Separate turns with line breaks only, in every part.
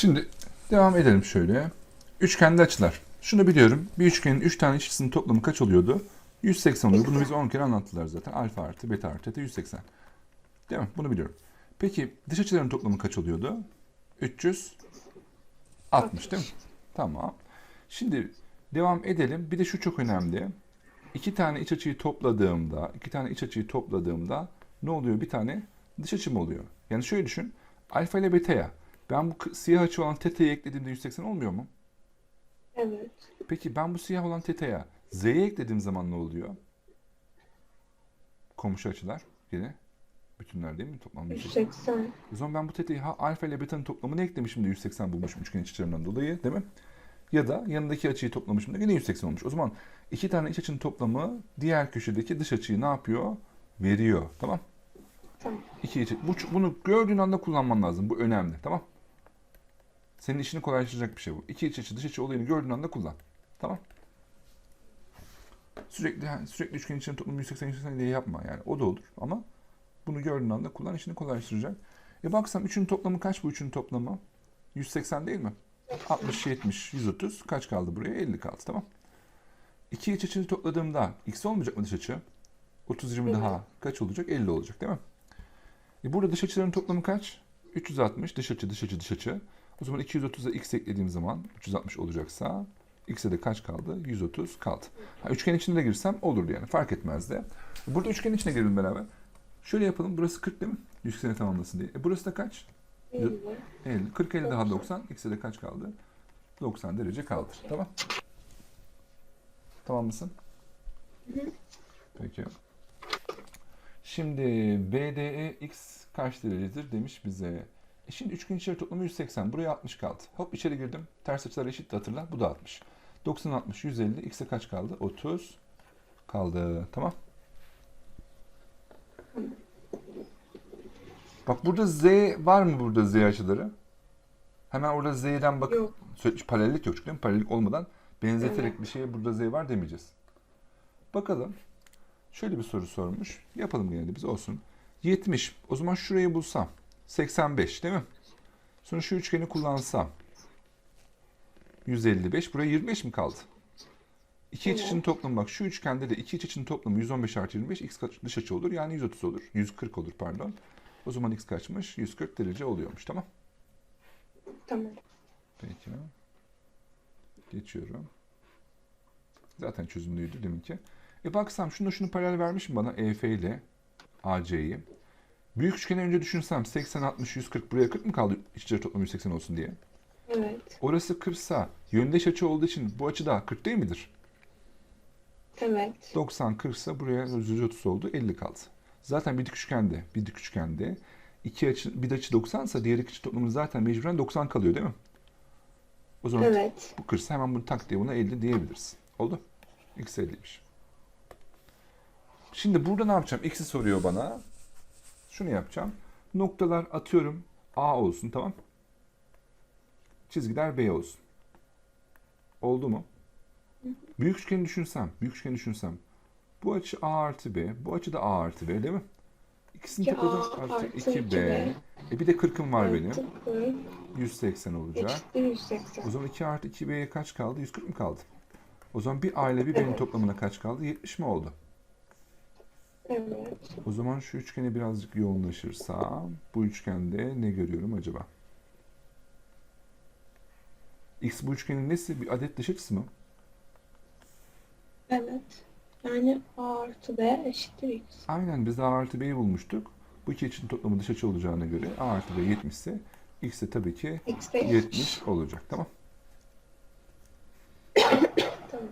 Şimdi devam edelim şöyle. Üçgenli açılar. Şunu biliyorum. Bir üçgenin 3 tane iç açısının toplamı kaç oluyordu? 180 oluyor. Bunu bize 10 kere anlattılar zaten. Alfa artı beta artı teta 180. Değil mi? Bunu biliyorum. Peki dış açıların toplamı kaç oluyordu? 360 değil mi? Tamam. Şimdi devam edelim. Bir de şu çok önemli. İki tane iç açıyı topladığımda, iki tane iç açıyı topladığımda ne oluyor? Bir tane dış açım oluyor. Yani şöyle düşün. Alfa ile beta'ya ben bu siyah açı olan teta'yı eklediğimde 180 olmuyor mu?
Evet.
Peki ben bu siyah olan teta'ya z'ye eklediğim zaman ne oluyor? Komşu açılar yine bütünler değil mi? Toplam 180.
180.
O zaman ben bu teta'yı ha, alfa ile beta'nın toplamını eklemişim de 180 bulmuşum üçgen iç açılarından dolayı değil mi? Ya da yanındaki açıyı toplamışım da yine 180 olmuş. O zaman iki tane iç açının toplamı diğer köşedeki dış açıyı ne yapıyor? Veriyor. Tamam.
Tamam.
İki iç, bu, bunu gördüğün anda kullanman lazım. Bu önemli. Tamam. Senin işini kolaylaştıracak bir şey bu. İki iç açı dış açı olayını gördüğün anda kullan. Tamam. Sürekli yani sürekli üçgen içinin toplamı 180 180 diye yapma yani. O da olur ama bunu gördüğün anda kullan işini kolaylaştıracak. E baksam üçün toplamı kaç bu üçün toplamı? 180 değil mi? 60, 70, 130 kaç kaldı buraya? 50 kaldı tamam. İki iç açıyı topladığımda x olmayacak mı dış açı? 30, 20 daha kaç olacak? 50 olacak değil mi? E burada dış açıların toplamı kaç? 360 dış açı dış açı dış açı. O zaman 230'a x eklediğim zaman 360 olacaksa x'e de kaç kaldı? 130 kaldı. Ha, üçgen içine de girsem olurdu yani fark etmezdi. E Burada üçgenin içine girelim beraber. Şöyle yapalım. Burası 40 değil mi? 180'i tamamlasın diye. E burası da kaç?
50.
50. 40 50 daha 90. X'e de kaç kaldı? 90 derece kaldı. Tamam. Tamam mısın? Peki. Şimdi BDE x kaç derecedir demiş bize. E şimdi üçgen içeri toplamı 180. Buraya 60 kaldı. Hop içeri girdim. Ters açılar eşit hatırla. Bu da 60. 90 60 150. X'e kaç kaldı? 30 kaldı. Tamam. Bak burada Z var mı burada Z açıları? Hemen orada Z'den bak.
Yok.
Paralellik yok çünkü değil mi? Paralellik olmadan benzeterek bir şeye burada Z var demeyeceğiz. Bakalım. Şöyle bir soru sormuş. Yapalım gene de biz olsun. 70. O zaman şurayı bulsam. 85 değil mi? Sonra şu üçgeni kullansam. 155. Buraya 25 mi kaldı? İki iç açının toplamı bak şu üçgende de iki iç açının toplamı 115 artı 25 x kaç- dış açı olur yani 130 olur. 140 olur pardon. O zaman x kaçmış? 140 derece oluyormuş tamam.
Tamam.
Peki. Geçiyorum. Zaten çözümlüydü demin ki. E baksam şunu şunu paralel vermiş mi bana EF ile AC'yi? Büyük üçgeni önce düşünsem 80, 60, 140 buraya 40 mı kaldı iç içe toplam 180 olsun diye?
Evet.
Orası 40 sa yöndeş açı olduğu için bu açı da 40 değil midir?
Evet.
90 40 ise buraya 130 oldu 50 kaldı. Zaten bir dik üçgende, bir dik üçgende iki açı, bir açı 90 ise diğer iki açı toplamı zaten mecburen 90 kalıyor değil mi? O zaman
Evet.
bu kırsa hemen bunu tak diye buna 50 diyebiliriz. Oldu. X 50'ymiş. Şimdi burada ne yapacağım? X'i soruyor bana. Şunu yapacağım. Noktalar atıyorum. A olsun tamam. Çizgiler B olsun. Oldu mu? Büyük üçgeni düşünsem, büyük üçgeni düşünsem. Bu açı A artı B, bu açı da A artı B değil mi? İkisini
2A
topladım artı
artı
2B.
2B.
E bir de 40'ım var benim.
Artı bu
180 olacak.
Eşittir 180.
O zaman 2 artı 2B'ye kaç kaldı? 140 mı kaldı? O zaman bir A ile bir B'nin toplamına kaç kaldı? 70 mi oldu?
Evet.
O zaman şu üçgeni birazcık yoğunlaşırsam bu üçgende ne görüyorum acaba? X bu üçgenin nesi? Bir adet dış açısı mı?
Evet. Yani A artı B eşittir X.
Aynen biz A artı B'yi bulmuştuk. Bu iki açının toplamı dış açı olacağına göre A artı B 70 ise X de tabii ki
X de
70 olacak. Tamam.
Tamam.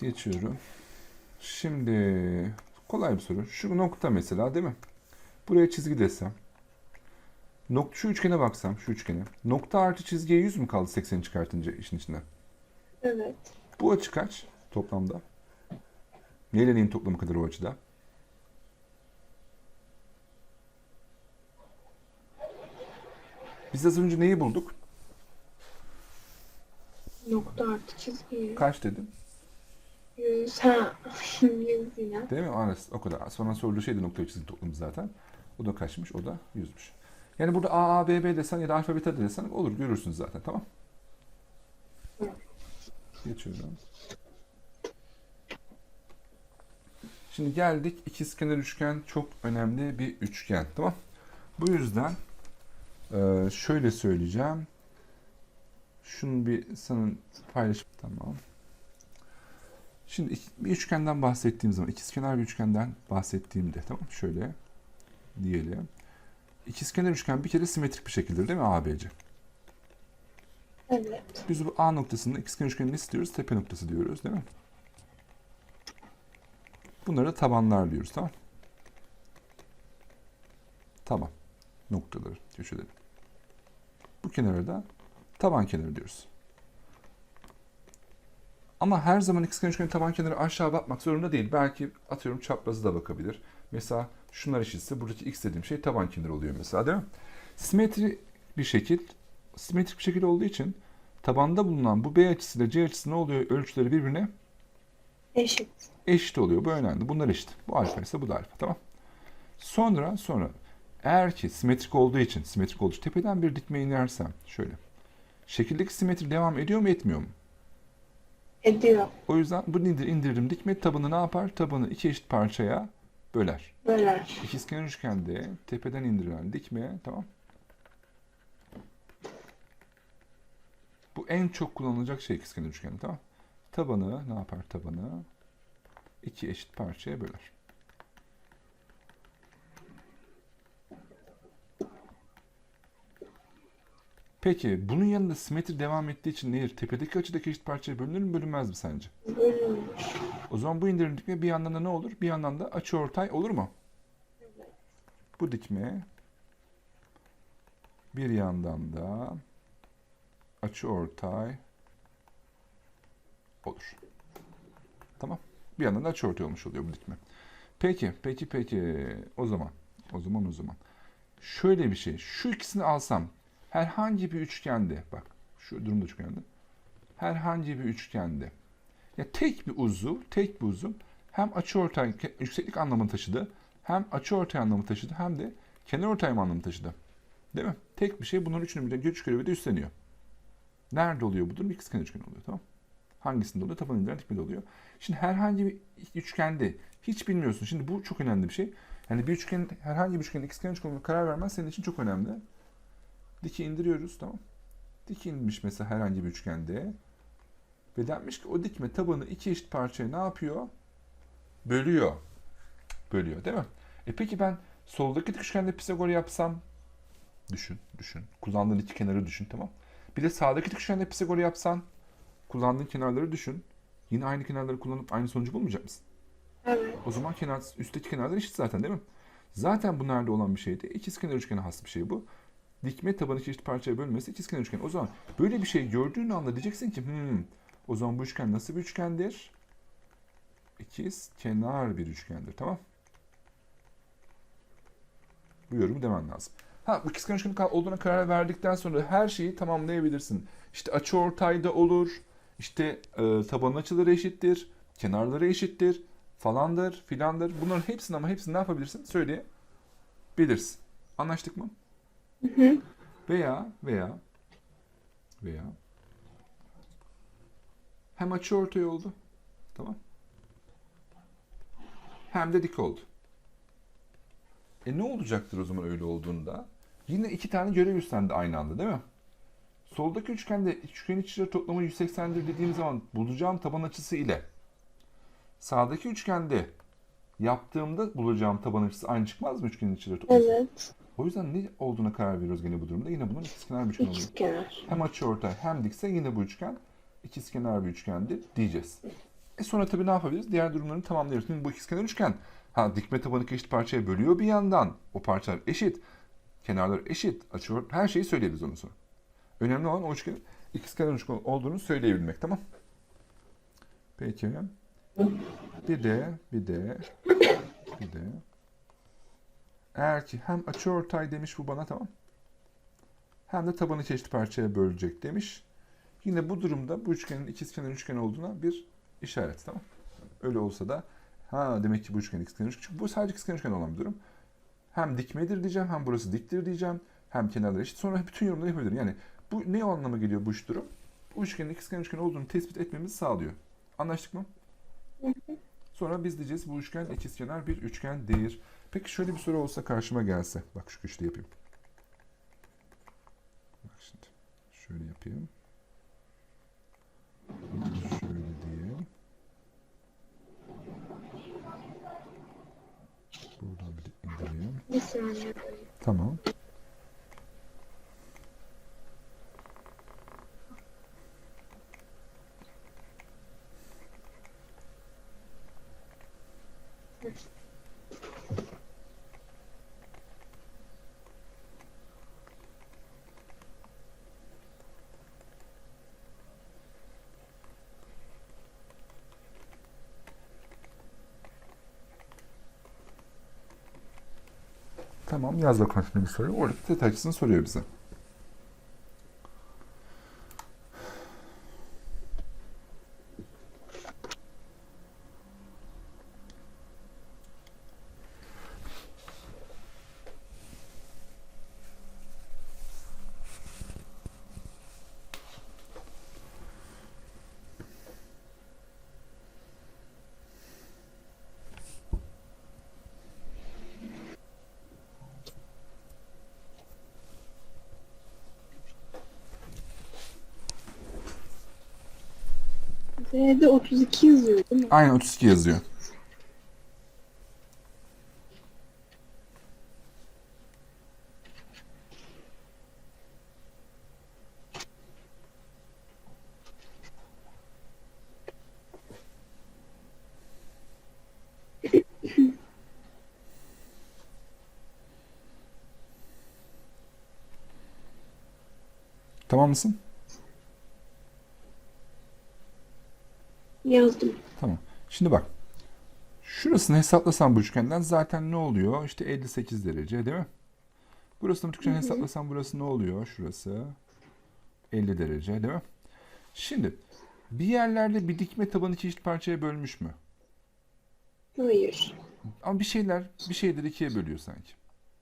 Geçiyorum. Şimdi kolay bir soru. Şu nokta mesela değil mi? Buraya çizgi desem. Nok şu üçgene baksam, şu üçgene. Nokta artı çizgiye 100 mü kaldı 80'i çıkartınca işin içinden?
Evet.
Bu açı kaç toplamda? Neyle neyin toplamı kadar o açıda? Biz az önce neyi bulduk?
Nokta artı çizgi.
Kaç dedim?
100. Ha. 100 yine.
Değil mi? Arası o kadar. Sonra sorduğu şey de nokta çizgi toplamı zaten. O da kaçmış? O da 100'müş. Yani burada A, A, B, B desen ya da alfa, beta de desen olur görürsünüz zaten tamam. Geçiyorum. Şimdi geldik ikizkenar üçgen çok önemli bir üçgen tamam. Bu yüzden e, şöyle söyleyeceğim. Şunu bir sana paylaş. Tamam. Şimdi bir üçgenden bahsettiğim zaman, ikizkenar bir üçgenden bahsettiğimde tamam şöyle diyelim. İkizkenar üçgen bir kere simetrik bir şekildir değil mi ABC?
Evet.
Biz bu A noktasında ikizkenar üçgenini istiyoruz, tepe noktası diyoruz değil mi? Bunlara tabanlar diyoruz tamam Taban noktaları, köşeleri. Bu kenara da taban kenarı diyoruz. Ama her zaman ikizkenar üçgenin taban kenarı aşağı bakmak zorunda değil. Belki atıyorum çaprazı da bakabilir. Mesela şunlar eşitse buradaki x dediğim şey taban kenarı oluyor mesela değil mi? Simetri bir şekil, simetrik bir şekil olduğu için tabanda bulunan bu B açısıyla C açısı ne oluyor? Ölçüleri birbirine
Eşit.
eşit oluyor. Bu önemli. Bunlar eşit. Bu alfa ise bu da alfa. Tamam. Sonra sonra eğer ki simetrik olduğu için simetrik olduğu için tepeden bir dikme inersem şöyle. Şekildeki simetri devam ediyor mu etmiyor mu?
Ediyor.
O yüzden bu indir, indirdim dikme tabanı ne yapar? Tabanı iki eşit parçaya böler.
Böler.
İkizkenar üçgende tepeden indirilen dikme tamam. Bu en çok kullanılacak şey ikizkenar üçgende tamam. Tabanı ne yapar tabanı? iki eşit parçaya böler. Peki bunun yanında simetri devam ettiği için nehir tepedeki açıdaki eşit parçaya bölünür mü bölünmez mi sence?
Bölünür.
O zaman bu indirim dikme bir yandan da ne olur? Bir yandan da açıortay olur mu? Bu dikme bir yandan da açıortay olur. Tamam. Bir yandan da açıortay olmuş oluyor bu dikme. Peki, peki, peki. O zaman, o zaman, o zaman. Şöyle bir şey. Şu ikisini alsam herhangi bir üçgende, bak şu durumda üçgende. Herhangi bir üçgende ya tek bir uzuv, tek bir uzuv hem açıortay yükseklik anlamını taşıdı, hem açıortay anlamı taşıdı, hem de kenarortay anlamını taşıdı. Değil mi? Tek bir şey bunların üçünü birden güç görevi de üstleniyor. Nerede oluyor bu durum? İkizkenar üçgen oluyor tamam Hangisinde oluyor? Taban indiren dikmede oluyor. Şimdi herhangi bir üçgende hiç bilmiyorsun. Şimdi bu çok önemli bir şey. Yani bir üçgen, herhangi bir üçgenin ikizkenar üçgen olduğuna karar vermen senin için çok önemli. Diki indiriyoruz tamam. Diki inmiş mesela herhangi bir üçgende. Ve denmiş ki o dikme tabanı iki eşit parçaya ne yapıyor? Bölüyor. Bölüyor değil mi? E peki ben soldaki dik üçgende Pisagor yapsam düşün, düşün. Kullandığın iki kenarı düşün tamam. Bir de sağdaki dik üçgende Pisagor yapsan kullandığın kenarları düşün. Yine aynı kenarları kullanıp aynı sonucu bulmayacak mısın?
Evet.
O zaman kenar, üstteki kenarlar eşit zaten değil mi? Zaten bu nerede olan bir şeydi? İkizkenar üçgene has bir şey bu. Dikme tabanı eşit parçaya bölmesi ikizkenar üçgen. O zaman böyle bir şey gördüğün anda diyeceksin ki hmm, o zaman bu üçgen nasıl bir üçgendir? İkiz kenar bir üçgendir. Tamam. Bu yorumu demen lazım. Ha bu ikizkenar üçgenin olduğuna karar verdikten sonra her şeyi tamamlayabilirsin. İşte açı ortayda olur. İşte e, tabanın açıları eşittir. Kenarları eşittir. Falandır, filandır. Bunların hepsini ama hepsini ne yapabilirsin? Söyleyebilirsin. Anlaştık mı? Veya veya veya hem açı ortay oldu. Tamam. Hem de dik oldu. E ne olacaktır o zaman öyle olduğunda? Yine iki tane görev üstlendi aynı anda değil mi? Soldaki üçgende üçgen içleri toplamı 180'dir dediğim zaman bulacağım taban açısı ile sağdaki üçgende yaptığımda bulacağım taban açısı aynı çıkmaz mı üçgenin içleri toplamı?
Evet.
O yüzden ne olduğuna karar veriyoruz gene bu durumda. Yine bunun ikizkenar bir üçgen oluyor.
İkizkenar.
Hem açıortay hem dikse yine bu üçgen ikizkenar bir üçgendir diyeceğiz. E sonra tabii ne yapabiliriz? Diğer durumlarını tamamlıyoruz. Şimdi bu ikizkenar üçgen ha dikme tabanı iki eşit parçaya bölüyor bir yandan. O parçalar eşit. Kenarlar eşit. Açıyor. Her şeyi söyleyebiliriz ondan sonra. Önemli olan o üçgenin ikizkenar üçgen olduğunu söyleyebilmek. Tamam. Peki. Bir de bir de bir de eğer ki hem açıortay demiş bu bana tamam. Hem de tabanı çeşitli parçaya bölecek demiş. Yine bu durumda bu üçgenin ikizkenar üçgen olduğuna bir işaret tamam. Öyle olsa da ha demek ki bu üçgen ikizkenar üçgen. Çünkü bu sadece ikizkenar üçgen olan bir durum. Hem dikmedir diyeceğim hem burası diktir diyeceğim. Hem kenarları eşit. Sonra bütün yorumları yapabilirim. Yani bu ne anlama geliyor bu üç durum? Bu üçgenin ikizkenar üçgen olduğunu tespit etmemizi sağlıyor. Anlaştık mı? Sonra biz diyeceğiz bu üçgen ikizkenar bir üçgen değil. Peki şöyle bir soru olsa karşıma gelse. Bak şu köşede yapayım. Bak şimdi. Şöyle yapayım. Şöyle diyeyim. Buradan bir indireyim.
Bir saniye.
Tamam. Tamam yaz bakalım şimdi bir soru. Orada tet açısını soruyor bize.
Z'de 32 yazıyor değil mi?
Aynen 32 yazıyor. Tamam mısın?
Yazdım.
Tamam. Şimdi bak. Şurasını hesaplasam bu üçgenden zaten ne oluyor? İşte 58 derece değil mi? Burasını bu üçgeni hesaplasam burası ne oluyor? Şurası 50 derece değil mi? Şimdi bir yerlerde bir dikme tabanı iki eşit parçaya bölmüş mü?
Hayır.
Ama bir şeyler bir şeyleri ikiye bölüyor sanki.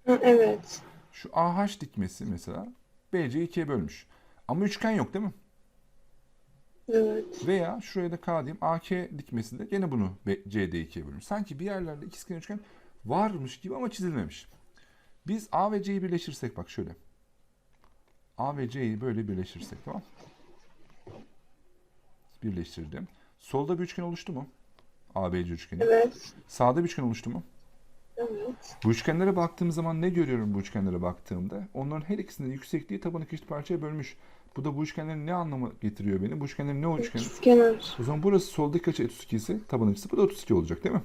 Ha, evet.
Şu AH dikmesi mesela BC'yi ikiye bölmüş. Ama üçgen yok değil mi?
Evet.
Veya şuraya da K diyeyim. AK dikmesi de gene bunu B- CD ikiye bölmüş. Sanki bir yerlerde ikizkenar üçgen varmış gibi ama çizilmemiş. Biz A ve C'yi birleştirsek bak şöyle. A ve C'yi böyle birleştirsek tamam Birleştirdim. Solda bir üçgen oluştu mu? ABC üçgeni.
Evet.
Sağda bir üçgen oluştu mu?
Evet.
Bu üçgenlere baktığım zaman ne görüyorum bu üçgenlere baktığımda? Onların her ikisinin yüksekliği tabanı iki eşit parçaya bölmüş. Bu da bu üçgenlerin ne anlamı getiriyor beni? Bu üçgenlerin ne o üçgen?
İkizkenar.
O zaman burası soldaki açı 32 ise taban açısı bu da 32 olacak değil mi?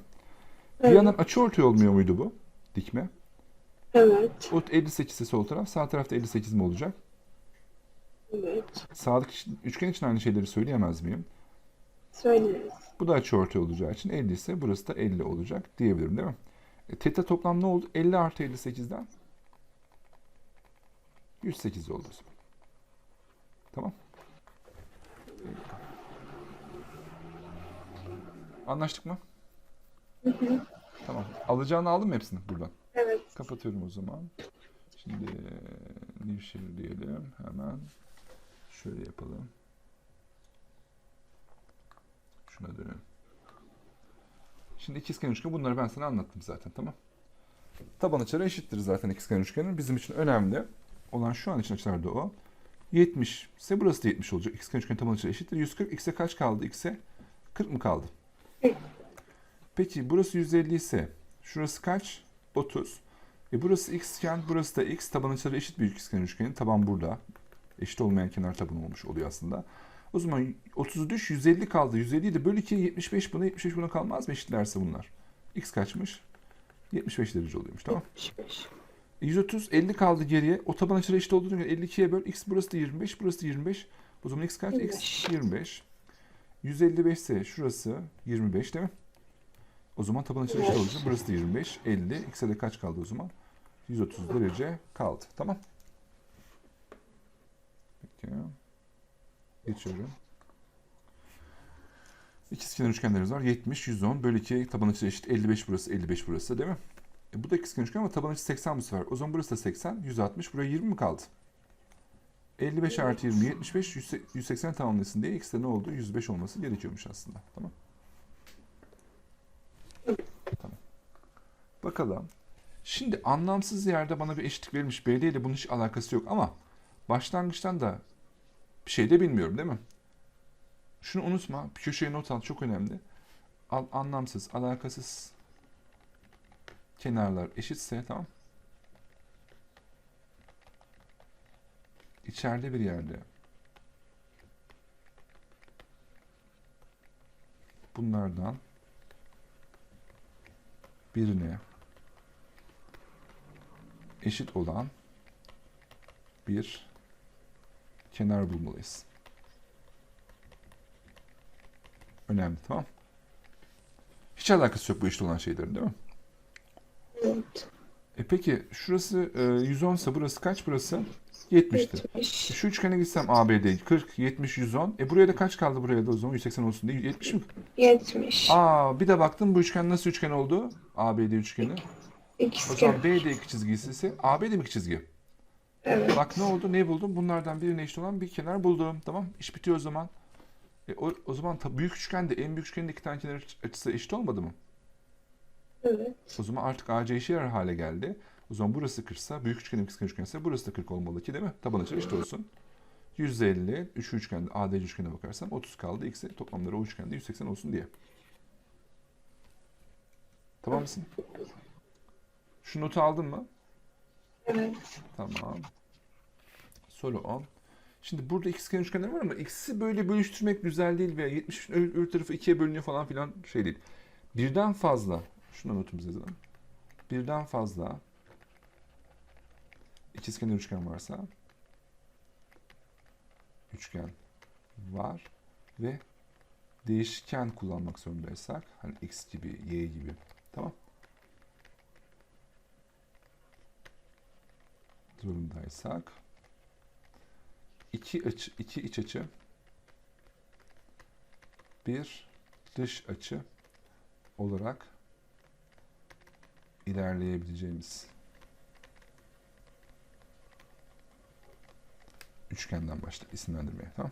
Bir
Evet.
yandan açı ortay olmuyor muydu bu? Dikme.
Evet.
O 58 ise sol taraf, sağ tarafta 58 mi olacak?
Evet.
Sağdaki üçgen için aynı şeyleri söyleyemez miyim?
Söyleriz.
Bu da açı ortay olacağı için 50 ise burası da 50 olacak diyebilirim değil mi? E, teta toplam ne oldu? 50 artı 58'den 108 oldu. Tamam. Anlaştık mı? Tamam. Alacağını aldın mı hepsini buradan?
Evet.
Kapatıyorum o zaman. Şimdi Nevşehir diyelim. Hemen şöyle yapalım. Şuna dönelim. Şimdi ikizkenar üçgen bunları ben sana anlattım zaten tamam. Taban açıları eşittir zaten ikizkenar üçgenin. Bizim için önemli olan şu an için açılar da o. 70 ise burası da 70 olacak. İkizkenar üçgenin taban açıları eşittir. 140 x'e kaç kaldı? x'e 40 mı kaldı? Peki burası 150 ise şurası kaç? 30. E burası x iken burası da x. Taban açıları eşit bir ikizkenar üçgenin. Taban burada. Eşit olmayan kenar taban olmuş oluyor aslında. O zaman 30'u düş 150 kaldı. 150 de böl 2 75 buna 75 buna kalmaz mı eşitlerse bunlar? X kaçmış? 75 derece oluyormuş tamam.
75.
E 130 50 kaldı geriye. O taban açıları eşit olduğuna göre 52'ye böl. X burası da 25 burası da 25. O zaman x kaç? X 25. 155 ise şurası 25 değil mi? O zaman taban açıları eşit olacak. Burası da 25. 50. X'e de kaç kaldı o zaman? 130 derece kaldı. Tamam. Peki. Geçiyorum. İkizkenar üçgenlerimiz var. 70, 110 bölü 2 taban açısı eşit. 55 burası, 55 burası değil mi? E, bu da üçgen ama taban açısı 80 bu sefer. O zaman burası da 80. 160. Buraya 20 mi kaldı? 55 artı 20 75 180 tamamlasın diye ikisi de ne oldu? 105 olması gerekiyormuş aslında. Tamam. Tamam. Bakalım. Şimdi anlamsız yerde bana bir eşitlik verilmiş. BD ile bunun hiç alakası yok ama başlangıçtan da bir şey de bilmiyorum değil mi? Şunu unutma. Bir köşeye not al. Çok önemli. Al, anlamsız, alakasız kenarlar eşitse tamam. İçeride bir yerde bunlardan birine eşit olan bir kenar bulmalıyız. Önemli tamam. Hiç alakası yok bu eşit olan şeylerin değil mi?
Evet.
E peki şurası e, 110 ise burası kaç burası? 70'ti.
70.
Şu üçgene gitsem ABD 40, 70, 110. E buraya da kaç kaldı buraya da o zaman 180 olsun diye 70 mi?
70.
Aa bir de baktım bu üçgen nasıl üçgen oldu? ABD üçgeni. O
İkizkenar.
zaman BD iki çizgisi ise ABD mi iki çizgi?
Evet.
Bak ne oldu? Ne buldum? Bunlardan birine eşit olan bir kenar buldum. Tamam. İş bitiyor o zaman. E, o, o zaman büyük üçgende en büyük üçgenin iki tane kenar aç- açısı eşit olmadı mı?
Evet.
O zaman artık AC eşit yarar hale geldi. O zaman burası 40 ise büyük üçgenin ikizkenar üçgense burası da 40 olmalı ki değil mi? Taban açıları eşit olsun. 150, üçlü üçgende ADC üçgene bakarsam 30 kaldı. X'e toplamları o üçgende 180 olsun diye. Tamam mısın? Şu notu aldın mı?
Evet.
Tamam. Soru 10. Şimdi burada ikizkenar üçgenler var ama x'i böyle bölüştürmek güzel değil veya 70 öbür tarafı ikiye bölünüyor falan filan şey değil. Birden fazla, şuna notumuzu yazalım. Birden fazla ikizkenar üçgen varsa üçgen var ve değişken kullanmak zorundaysak hani x gibi, y gibi tamam zorundaysak iki açı, iki iç açı bir dış açı olarak ilerleyebileceğimiz üçgenden başla isimlendirmeye tamam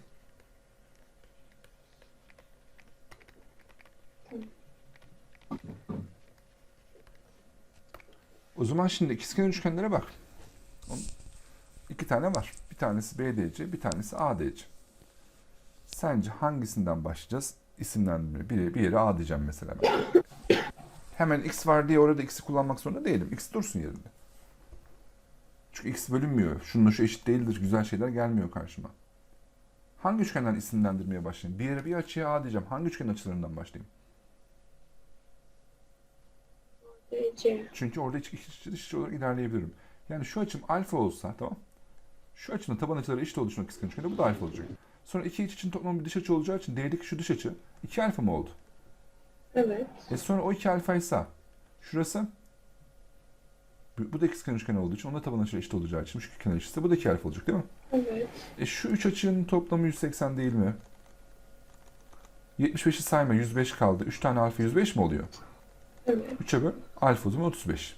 O zaman şimdi ikizkenar üçgenlere bak. İki tane var. Bir tanesi BDC, bir tanesi ADC. Sence hangisinden başlayacağız? İsimlendirme. Bir, bir yere A diyeceğim mesela ben. Hemen X var diye orada X'i kullanmak zorunda değilim. X dursun yerinde. Çünkü X bölünmüyor. Şununla şu eşit değildir. Güzel şeyler gelmiyor karşıma. Hangi üçgenden isimlendirmeye başlayayım? Bir yere bir açıya A diyeceğim. Hangi üçgenin açılarından başlayayım?
C.
Çünkü orada iç, iç, iç, iç olarak ilerleyebilirim. Yani şu açım alfa olsa tamam. Şu açının taban açıları eşit oluşmak ikizkenar üçgende bu da alfa olacak. Sonra iki iç için toplam bir dış açı olacağı için D'deki şu dış açı 2 alfa mı oldu?
Evet.
E sonra o 2 alfaysa şurası bu da ikizkenar üçgen olduğu için onda taban açıları eşit olacağı için şu kenar açısı bu da 2 alfa olacak değil mi?
Evet.
E şu üç açının toplamı 180 değil mi? 75'i sayma 105 kaldı. 3 tane alfa 105 mi oluyor?
Evet.
3'e böl. Alfa o zaman 35.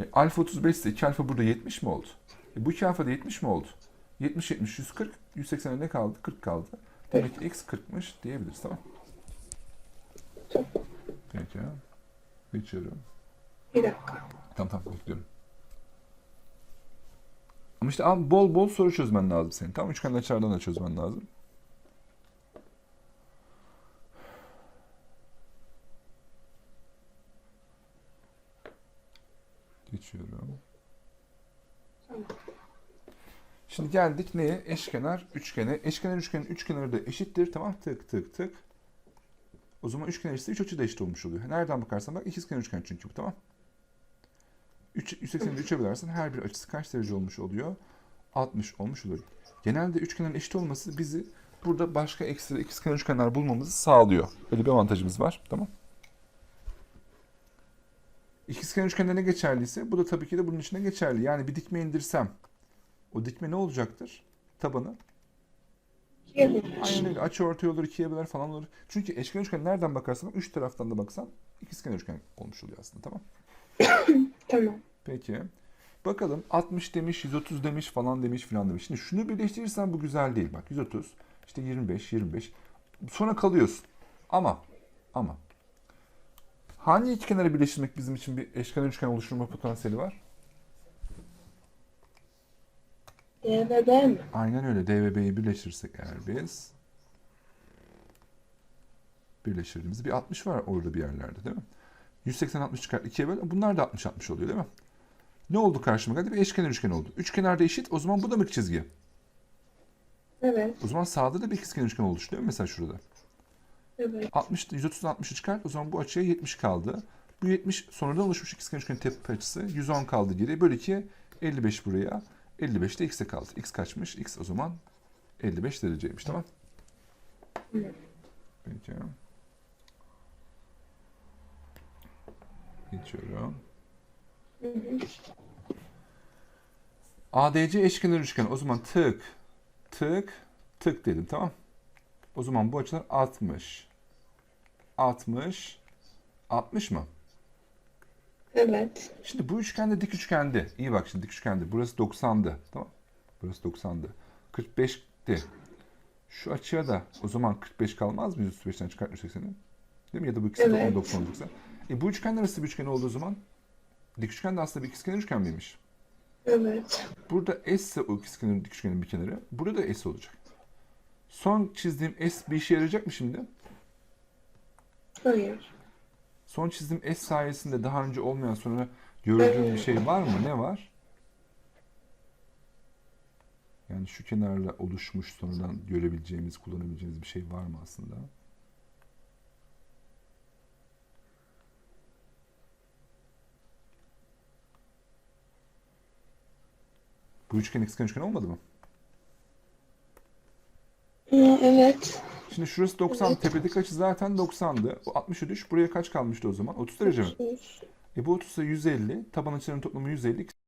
E, alfa 35 ise 2 alfa burada 70 mi oldu? E, bu 2 alfa da 70 mi oldu? 70, 70, 140. 180'e ne kaldı? 40 kaldı. Demek ki x 40'mış diyebiliriz tamam. Peki. Geçiyorum.
Bir dakika.
Tamam tamam bekliyorum. Ama işte abi bol bol soru çözmen lazım senin. Tamam üçgen açılardan da çözmen lazım. Geçiyorum. Şimdi geldik neye? Eşkenar üçgene. Eşkenar üçgenin üç kenarı da eşittir. Tamam tık tık tık. O zaman üçgen eşitse üç açı da eşit olmuş oluyor. Nereden bakarsan bak ikizkenar üçgen çünkü bu tamam. 3, 180'i 3'e bölersen her bir açısı kaç derece olmuş oluyor? 60 olmuş oluyor. Genelde üçgenlerin eşit olması bizi burada başka ekstra ikizkenar üçgenler bulmamızı sağlıyor. Böyle bir avantajımız var. Tamam. İkizkenar üçgende ne geçerliyse bu da tabii ki de bunun içine geçerli. Yani bir dikme indirsem o dikme ne olacaktır? Tabanı.
İkiye bölünür.
Aynen öyle. Açı ortaya olur, ikiye böler falan olur. Çünkü eşkenar üçgen nereden bakarsan, üç taraftan da baksan ikizkenar üçgen olmuş oluyor aslında tamam.
Tamam.
Peki. Bakalım 60 demiş, 130 demiş falan demiş filan demiş. Şimdi şunu birleştirirsen bu güzel değil. Bak 130, işte 25, 25. Sonra kalıyorsun. Ama, ama. Hangi iki kenarı birleştirmek bizim için bir eşkenar üçgen oluşturma potansiyeli var?
D ve B mi?
Aynen öyle. D ve B'yi birleştirirsek eğer biz birleştirdiğimizde bir 60 var orada bir yerlerde değil mi? 180 60 çıkar 2'ye böl. Bunlar da 60 60 oluyor değil mi? Ne oldu karşıma geldi? Bir eşkenar üçgen oldu. Üç kenarda eşit. O zaman bu da mı çizgi?
Evet.
O zaman sağda da bir ikizkenar üçgen oluştu değil mi? Mesela şurada.
Evet.
60, 130'dan 60'ı çıkar. O zaman bu açıya 70 kaldı. Bu 70 sonradan oluşmuş ikizkenar üçgenin tepe açısı. 110 kaldı geriye. Böl 2'ye 55 buraya. 55 de x'e kaldı. x kaçmış? x o zaman 55 dereceymiş. Tamam.
Hı.
Peki. Geçiyorum.
Hı.
ADC eşkenar üçgen. O zaman tık, tık, tık dedim tamam. O zaman bu açılar 60. 60, 60 mı?
Evet.
Şimdi bu üçgende dik üçgende. İyi bak şimdi dik üçgende. Burası 90'dı. Tamam. Burası 90'dı. 45'ti. Şu açıya da o zaman 45 kalmaz mı? 135'ten çıkart 180'i. Değil mi? Ya da bu ikisi de
Evet.
10 90 olacaksa. E bu üçgen nasıl bir üçgen olduğu zaman? Dik üçgen de aslında bir ikizkenar üçgen miymiş?
Evet.
Burada S ise o ikizkenar dik üçgenin bir kenarı. Burada da S olacak. Son çizdiğim S bir işe yarayacak mı şimdi?
Hayır.
Son çizdiğim S sayesinde daha önce olmayan sonra gördüğüm bir şey var mı? Ne var? Yani şu kenarla oluşmuş sonradan görebileceğimiz, kullanabileceğimiz bir şey var mı aslında? Bu üçgen ikizkenar üçgen olmadı mı?
Evet.
Şimdi şurası 90, tepedeki açı zaten 90'dı. Bu 60'ı düş. Buraya kaç kalmıştı o zaman? 30 derece mi?
30.
E bu 30 ise 150. Taban açılarının toplamı 150.